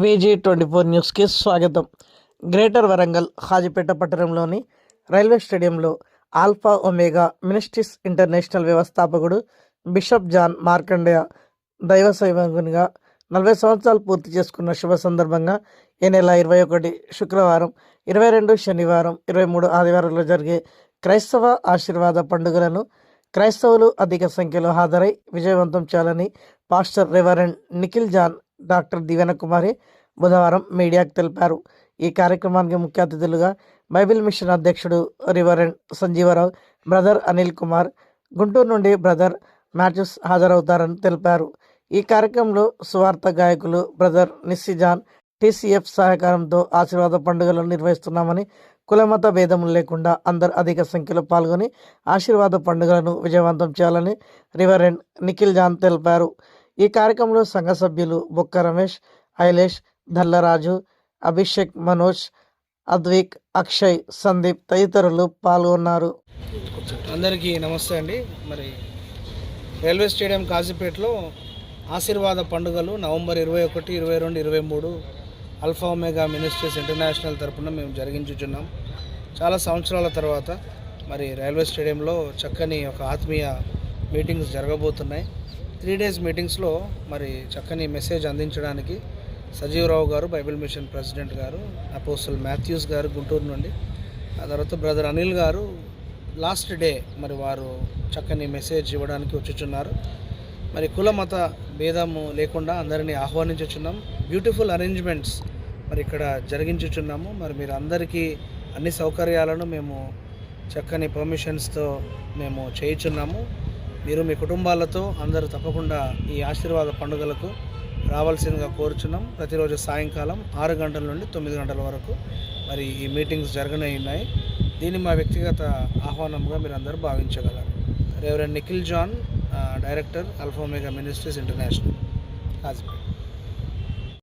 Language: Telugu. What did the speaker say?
వీజీ ట్వంటీ ఫోర్ న్యూస్కి స్వాగతం. గ్రేటర్ వరంగల్ హాజీపేట పట్టణంలోని రైల్వే స్టేడియంలో ఆల్ఫా ఒమేగా మినిస్ట్రీస్ ఇంటర్నేషనల్ వ్యవస్థాపకుడు బిషప్ జాన్ మార్కండేయ దైవ సైవంగునిగా నలభై సంవత్సరాలు పూర్తి చేసుకున్న శుభ సందర్భంగా ఈ నెల ఇరవై ఒకటి శుక్రవారం ఇరవై రెండు శనివారం ఇరవై మూడు ఆదివారంలో జరిగే క్రైస్తవ ఆశీర్వాద పండుగలను క్రైస్తవులు అధిక సంఖ్యలో హాజరై విజయవంతం చేయాలని pastor reverend Nikhil John doctor Divyana Kumari బుధవారం మీడియాకు తెలిపారు. ఈ కార్యక్రమానికి ముఖ్య అతిథులుగా బైబిల్ మిషన్ అధ్యక్షుడు రివరెండ్ సంజీవరావు బ్రదర్ అనిల్ కుమార్ గుంటూరు నుండి బ్రదర్ మ్యాథ్యూస్ హాజరవుతారని తెలిపారు. ఈ కార్యక్రమంలో సువార్త గాయకులు బ్రదర్ నిస్సిజాన్ టీసీఎఫ్ సహకారంతో ఆశీర్వాద పండుగలను నిర్వహిస్తున్నామని కులమత భేదం లేకుండా అందరు అధిక సంఖ్యలో పాల్గొని ఆశీర్వాద పండుగలను విజయవంతం చేయాలని రివరెండ్ నిఖిల్ జాన్ తెలిపారు. ఈ కార్యక్రమంలో సంఘ సభ్యులు బొక్క రమేష్ ఐలేష్ దల్లరాజు అభిషేక్ మనోజ్ అద్విక్ అక్షయ్ సందీప్ తదితరులు పాల్గొన్నారు. అందరికీ నమస్తే అండి. మరి రైల్వే స్టేడియం కాజీపేటలో ఆశీర్వాద పండుగలు నవంబర్ ఇరవై ఒకటి ఇరవై రెండు ఇరవై మూడు అల్ఫా ఒమేగా మినిస్ట్రీస్ ఇంటర్నేషనల్ తరఫున మేము జరిగించుచున్నాం. చాలా సంవత్సరాల తర్వాత మరి రైల్వే స్టేడియంలో చక్కని ఒక ఆత్మీయ మీటింగ్స్ జరగబోతున్నాయి. త్రీ డేస్ మీటింగ్స్లో మరి చక్కని మెసేజ్ అందించడానికి Sajeevarao garu Bible mission president garu apostle Matthews garu Guntur నుండి ఆ తర్వాత బ్రదర్ అనిల్ గారు లాస్ట్ డే మరి వారు చక్కని మెసేజ్ ఇవ్వడానికి వచ్చుచున్నారు. మరి కుల మత భేదము లేకుండా అందరినీ ఆహ్వానించుచున్నాం. బ్యూటిఫుల్ అరేంజ్మెంట్స్ మరి ఇక్కడ జరిగించుచున్నాము. మరి మీరు అందరికీ అన్ని సౌకర్యాలను మేము చక్కని పర్మిషన్స్తో మేము చేయుచున్నాము. మీరు మీ కుటుంబాలతో అందరూ తప్పకుండా ఈ ఆశీర్వాద పండుగలకు రావాల్సిందిగా కోరుచున్నాం. ప్రతిరోజు సాయంకాలం ఆరు గంటల నుండి తొమ్మిది గంటల వరకు మరి ఈ మీటింగ్స్ జరగనే ఉన్నాయి దీన్ని మా వ్యక్తిగత ఆహ్వానంగా మీరు అందరూ భావించగలరు. Reverend Nikhil John director Alpha Omega Ministries International. Kazipet.